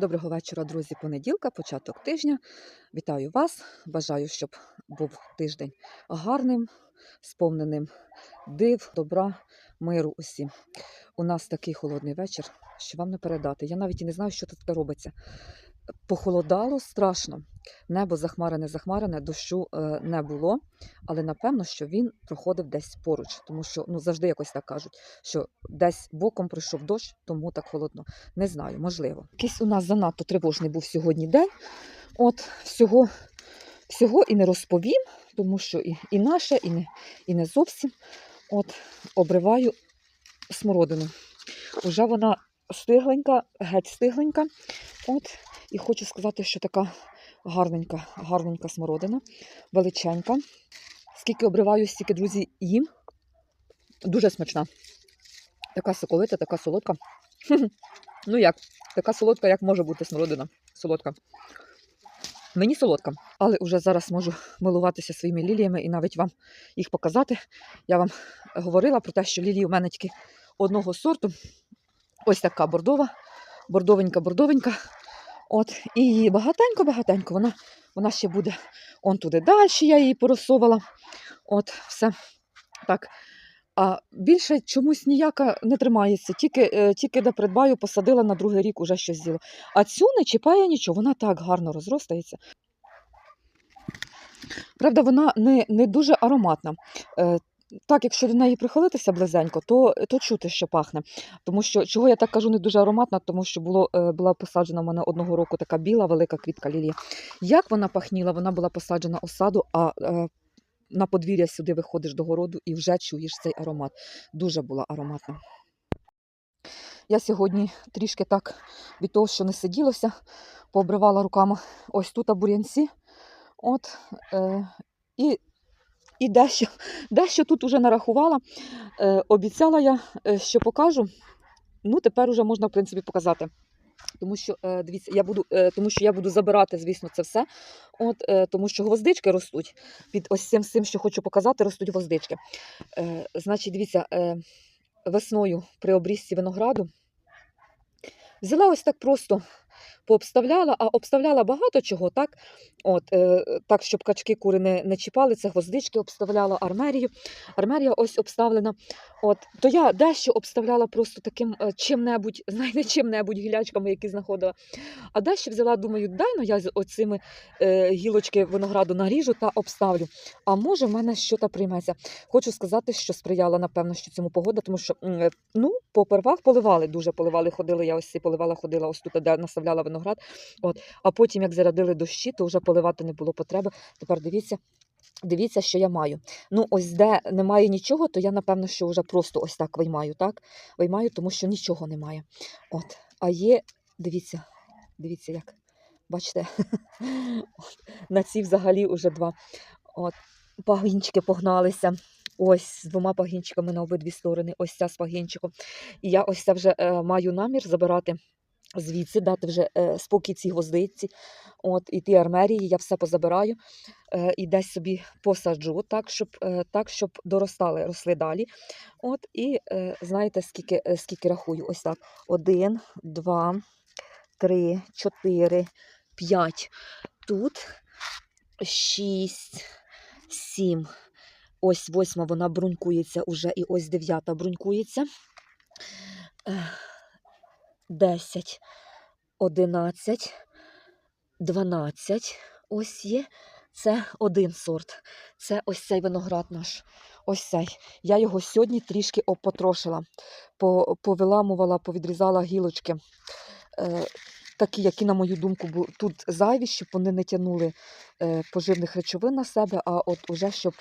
Доброго вечора, друзі. Понеділка, початок тижня. Вітаю вас. Бажаю, щоб був тиждень гарним, сповненим див, добра, миру усім. У нас такий холодний вечір, що вам не передати. Я навіть і не знаю, що тут робиться. Похолодало страшно. Небо захмарене, захмарене, дощу е, не було, але напевно, що він проходив десь поруч, тому що ну завжди якось так кажуть, що десь боком пройшов дощ, тому так холодно. Не знаю, можливо. Якийсь у нас занадто тривожний був сьогодні день. От всього, всього і не розповім, тому що і, і наше, і не, і не зовсім. От обриваю смородину. Уже вона стигленька, геть стигленька. От, і хочу сказати, що така гарненька, гарненька смородина, величенька. Скільки обриваю, стільки, друзі, їм. Дуже смачна. Така соковита, така солодка. Ну як, така солодка, як може бути смородина. Солодка. Мені солодка, але вже зараз можу милуватися своїми ліліями і навіть вам їх показати. Я вам говорила про те, що лілії у мене тільки одного сорту. Ось така бордова, бордовенька-бордовенька. От, і багатенько-багатенько. Вона, вона ще буде он туди далі, я її поросовала. От, все так. А більше чомусь ніяка не тримається. Тільки, е, тільки де придбаю, посадила на другий рік уже щось з'їла. А цю не чіпає нічого, вона так гарно розростається. Правда, вона не, не дуже ароматна. Е, так, якщо до неї прихилитися близенько, то, то чути, що пахне. Тому що, чого я так кажу, не дуже ароматна, тому що було, е, була посаджена в мене одного року така біла велика квітка лілія. Як вона пахніла, вона була посаджена у саду, а е, на подвір'я сюди виходиш до городу і вже чуєш цей аромат. Дуже була ароматна. Я сьогодні трішки так від того, що не сиділося, пообривала руками ось тут бур'янці. От, е, і, і дещо, дещо тут уже нарахувала. Е, обіцяла я, е, що покажу. Ну, тепер уже можна, в принципі, показати. Тому що, е, дивіться, я буду, е, тому що я буду забирати, звісно, це все. От, е, тому що гвоздички ростуть. Під ось цим, цим, що хочу показати, ростуть гвоздички. Е, значить, дивіться, е, весною при обрізці винограду взяла ось так просто пообставляла, а обставляла багато чого, так? От, е, так, щоб качки кури не, не чіпали, це гвоздички обставляла армерію. Армерія ось обставлена. От, то я дещо обставляла просто таким е, чим-небудь, знаєте, чим-небудь гілячками, які знаходила. А дещо взяла, думаю, дай ну я оцими е, гілочки винограду наріжу та обставлю. А може, в мене щось прийметься. Хочу сказати, що сприяла, напевно, що цьому погода, тому що е, ну, попервах поливали, дуже поливали, ходили. Я ось поливала, ходила ось тут, де наставляла виноград. От. А потім, як зарядили дощі, то вже поливати не було потреби. Тепер дивіться. Дивіться, що я маю. Ну, ось де немає нічого, то я, напевно, що вже просто ось так виймаю, так? Виймаю, тому що нічого немає. От. А є, дивіться, дивіться, як. Бачите, на ці взагалі вже два. От. Пагінчики погналися. Ось з двома пагінчиками на обидві сторони, ось ця з пагінчиком. І я ось це вже е, маю намір забирати звідси, дати вже е, спокій цій гвоздиці. От, і ті армерії, я все позабираю е, і десь собі посаджу, так, щоб, е, так, щоб доростали, росли далі. От, і знаєте, скільки, скільки рахую? Ось так. Один, два, три, чотири, п'ять. Тут шість, сім. Ось восьма вона брунькується уже, і ось дев'ята брунькується. Е, Десять, одинадцять, дванадцять. Ось є. Це один сорт. Це ось цей виноград наш. Ось цей. Я його сьогодні трішки опотрошила, повиламувала, повідрізала гілочки. Е, такі, які, на мою думку, тут зайві, щоб вони не тягнули е, поживних речовин на себе, а от уже щоб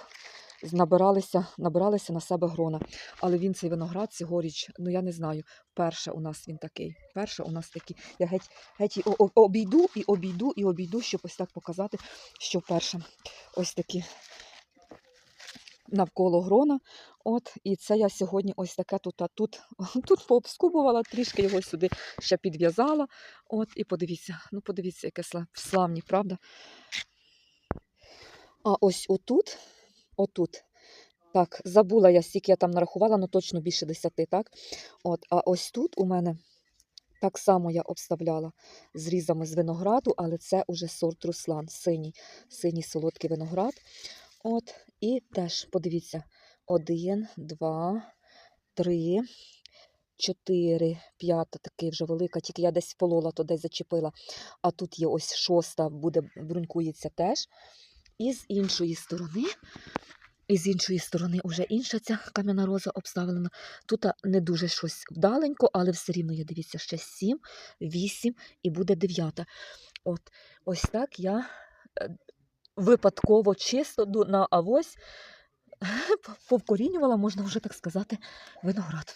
набиралися, набиралися на себе грона. Але він цей виноград цьогоріч, ну я не знаю, вперше у нас він такий. Вперше у нас такий. Я геть, геть обійду, і обійду, і обійду, щоб ось так показати, що вперше ось такі навколо грона. От, і це я сьогодні ось таке тут, тут, тут пообскубувала, трішки його сюди ще підв'язала. От, і подивіться, ну подивіться, яке славні, правда? А ось отут, отут, так, забула я, скільки я там нарахувала, ну точно більше десяти, так? От, а ось тут у мене Так само я обставляла зрізами з винограду, але це уже сорт Руслан, синій, синій солодкий виноград. От, і теж подивіться: один, два, три, чотири, п'ята, такий вже велика, тільки я десь полола, то десь зачепила. А тут є ось шоста, буде брунькується теж. І з іншої сторони, і з іншої сторони вже інша ця кам'яна роза обставлена. Тут не дуже щось вдаленько, але все рівно я дивіться, ще сім, вісім і буде дев'ята. От ось так я е, випадково чисто на авось повкорінювала, можна вже так сказати, виноград.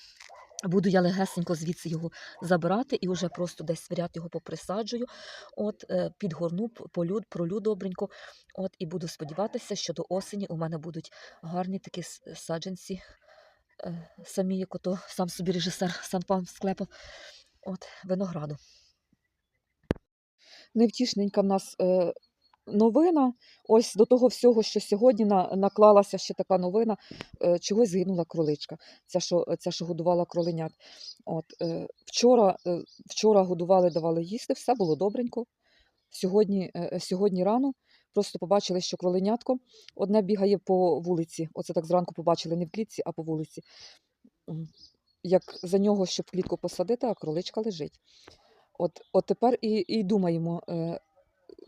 Буду я легесенько звідси його забирати і вже просто десь в його поприсаджую, от, е, підгорну, полю, пролю добренько, от, і буду сподіватися, що до осені у мене будуть гарні такі саджанці, е, самі, як ото сам собі режисер Санпан склепав, от, винограду. Невтішненька в нас е, новина. Ось до того всього, що сьогодні на, наклалася ще така новина, е, чогось згинула кроличка. Ця, що, ця, що годувала кроленят. От, е, вчора, е, вчора годували, давали їсти, все було добренько. Сьогодні, е, сьогодні рано просто побачили, що кроленятко одне бігає по вулиці. Оце так зранку побачили не в клітці, а по вулиці. Як за нього, щоб клітку посадити, а кроличка лежить. От, от тепер і, і думаємо, е,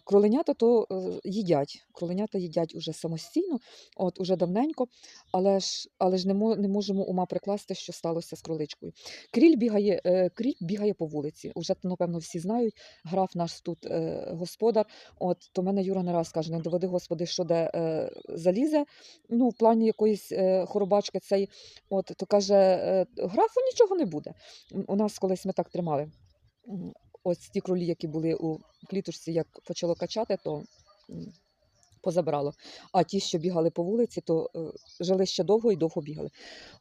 кроленята то е, їдять. Кроленята їдять уже самостійно, от уже давненько, але ж, але ж не, не можемо ума прикласти, що сталося з кроличкою. Кріль бігає, е, кріль бігає по вулиці. Уже, напевно, всі знають. Граф наш тут е, господар. От то мене Юра не раз каже: не доведи, господи, що де залізе. Ну, в плані якоїсь хоробачки цей, от то каже, графу нічого не буде. У нас колись ми так тримали. Ось ті кролі, які були у клітушці, як почало качати, то позабрало. А ті, що бігали по вулиці, то е, жили ще довго і довго бігали.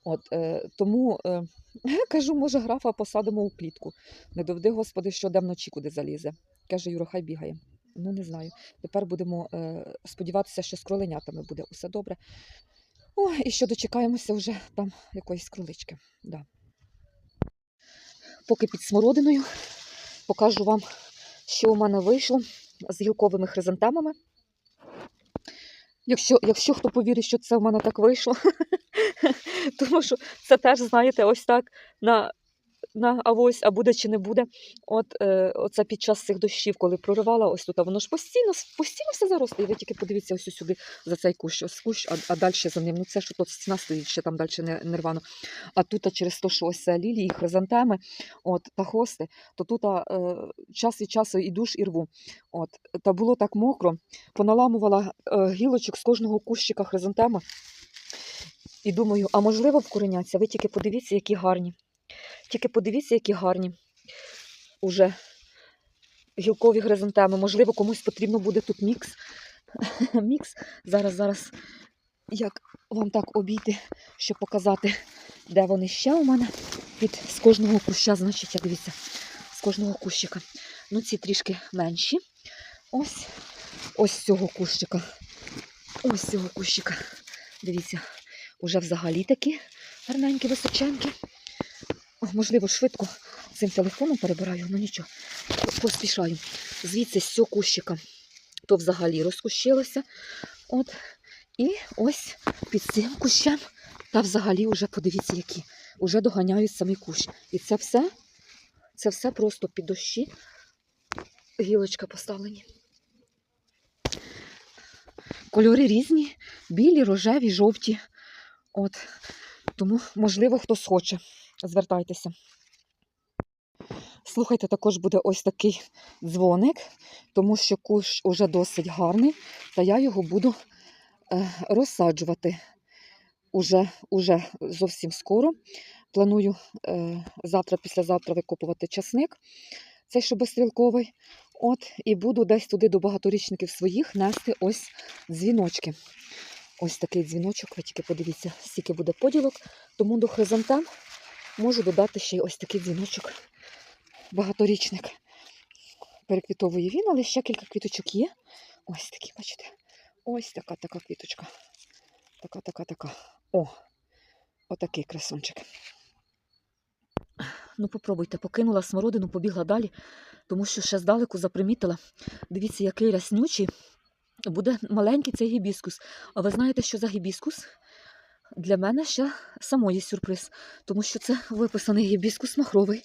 От, е, тому е, кажу, може, графа посадимо у клітку. Не доведи, господи, що де вночі куди залізе. Каже, Юра, хай бігає. Ну, не знаю. Тепер будемо е, сподіватися, що з кроленятами буде усе добре. О, і що дочекаємося вже там якоїсь кролички. Да. Поки під смородиною покажу вам, що у мене вийшло з гілковими хризантемами. Якщо, якщо хто повірить, що це в мене так вийшло, тому що це теж, знаєте, ось так на, на авось, а буде чи не буде. От е, оце під час цих дощів, коли проривала ось тут, а воно ж постійно, постійно все заросло. І ви тільки подивіться ось сюди за цей кущ, ось кущ, а, а далі за ним. Ну це що тут стіна стоїть, ще там далі не, не рвано. А тут а через те, що ось лілії, хризантеми, от, та хости, то тут а, е, час від часу і душ, і рву. От, та було так мокро, поналамувала е, гілочок з кожного кущика хризантеми. І думаю, а можливо вкореняться? Ви тільки подивіться, які гарні. Тільки подивіться, які гарні. Уже гілкові хризантеми. Можливо, комусь потрібно буде тут мікс. мікс. Зараз, зараз, як вам так обійти, щоб показати, де вони ще у мене. Від, з кожного куща, значить, як дивіться, з кожного кущика. Ну, ці трішки менші. Ось, ось цього кущика. Ось цього кущика. Дивіться, уже взагалі такі гарненькі, височенькі. Можливо, швидко цим телефоном перебираю, ну нічого, поспішаю. Звідси з цього кущика, то взагалі розкущилося. От. І ось під цим кущем, та взагалі вже подивіться, які. Уже доганяють самий кущ. І це все, це все просто під дощі. Гілочка поставлені. Кольори різні, білі, рожеві, жовті. От. Тому, можливо, хтось хоче. Звертайтеся. Слухайте, також буде ось такий дзвоник, тому що кущ уже досить гарний, та я його буду е, розсаджувати уже, уже зовсім скоро. Планую е, завтра, післязавтра викопувати часник, цей що безстрілковий. От, і буду десь туди до багаторічників своїх нести ось дзвіночки. Ось такий дзвіночок, ви тільки подивіться, скільки буде поділок. Тому до хризантем можу додати ще й ось такий дзвіночок. Багаторічник. Переквітовує він, але ще кілька квіточок є. Ось такі, бачите? Ось така така квіточка. Така, така, така. О! Отакий красунчик. Ну, попробуйте, покинула смородину, побігла далі, тому що ще здалеку запримітила. Дивіться, який ряснючий. Буде маленький цей гібіскус. А ви знаєте, що за гібіскус? Для мене ще самої сюрприз, тому що це виписаний гібіскус махровий.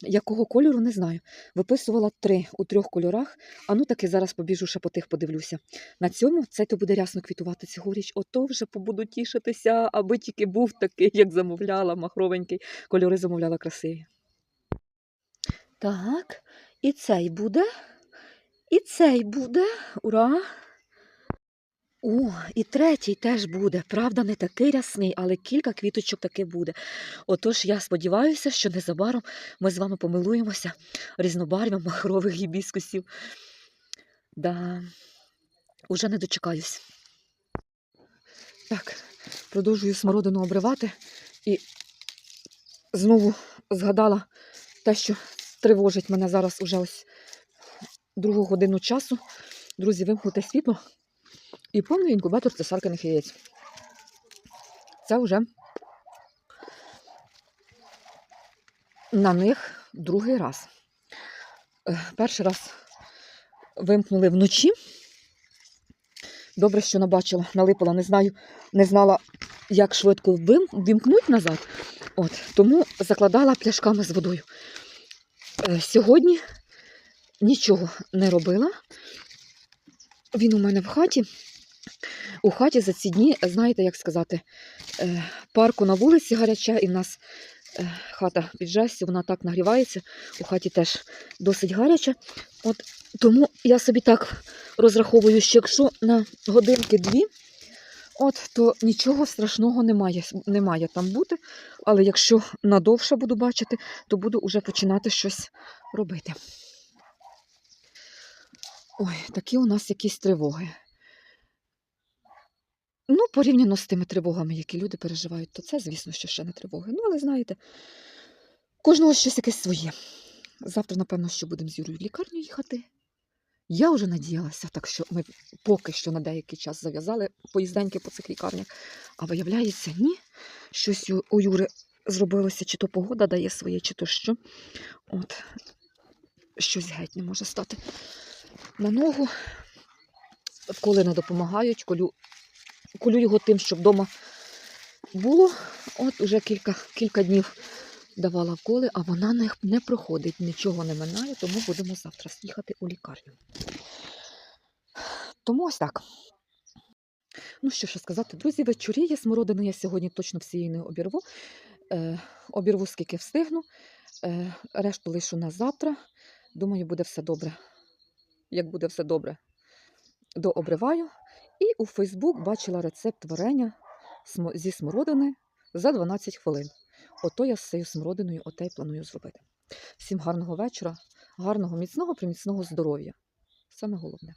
Якого кольору не знаю. Виписувала три у трьох кольорах. А ну таки зараз побіжу ще по тих подивлюся. На цьому цей то буде рясно квітувати цьогоріч. Ото вже побуду тішитися, аби тільки був такий, як замовляла, махровенький. Кольори замовляла красиві. Так, і цей буде. І цей буде. Ура! О, і третій теж буде. Правда, не такий рясний, але кілька квіточок таки буде. Отож, я сподіваюся, що незабаром ми з вами помилуємося різнобарв'ям махрових гібіскусів. Да, уже не дочекаюсь. Так, продовжую смородину обривати і знову згадала те, що тривожить мене зараз уже ось другу годину часу. Друзі, вимкнути світло і повний інкубатор цесаркиних яєць. Це вже на них другий раз. Е, Перший раз вимкнули вночі. Добре, що набачила, налипала, не знаю, не знала, як швидко вим- вімкнуть назад. От, тому закладала пляшками з водою. Е, Сьогодні нічого не робила. Він у мене в хаті. У хаті за ці дні, знаєте, як сказати, е, парку на вулиці гаряча, і в нас е, хата під жестю, вона так нагрівається. У хаті теж досить гаряче. От тому я собі так розраховую, що якщо на годинки-дві, то нічого страшного немає, немає там бути. Але якщо надовше буду бачити, то буду вже починати щось робити. Ой, такі у нас якісь тривоги. Ну, порівняно з тими тривогами, які люди переживають, то це, звісно, що ще не тривоги. Ну, але знаєте, кожного щось якесь своє. Завтра, напевно, що будемо з Юрою в лікарню їхати. Я вже надіялася, так що ми поки що на деякий час зав'язали поїзденьки по цих лікарнях. А виявляється, ні. Щось у- Юри зробилося, чи то погода дає своє, чи то що. От, щось геть не може стати на ногу. Вколи не допомагають, колю, колю його тим, щоб вдома було. От уже кілька, кілька днів давала вколи, а вона не, не проходить, нічого не минає, тому будемо завтра їхати у лікарню. Тому ось так. Ну, що ще сказати, друзі, вечоріє смородини я сьогодні точно всієї не обірву. Е, обірву, скільки встигну. Е, решту лишу на завтра. Думаю, буде все добре. Як буде все добре, дообриваю. І у Фейсбук бачила рецепт варення зі смородини за 12 хвилин. Ото я з цією смородиною оте й планую зробити. Всім гарного вечора, гарного, міцного, приміцного здоров'я. Саме головне.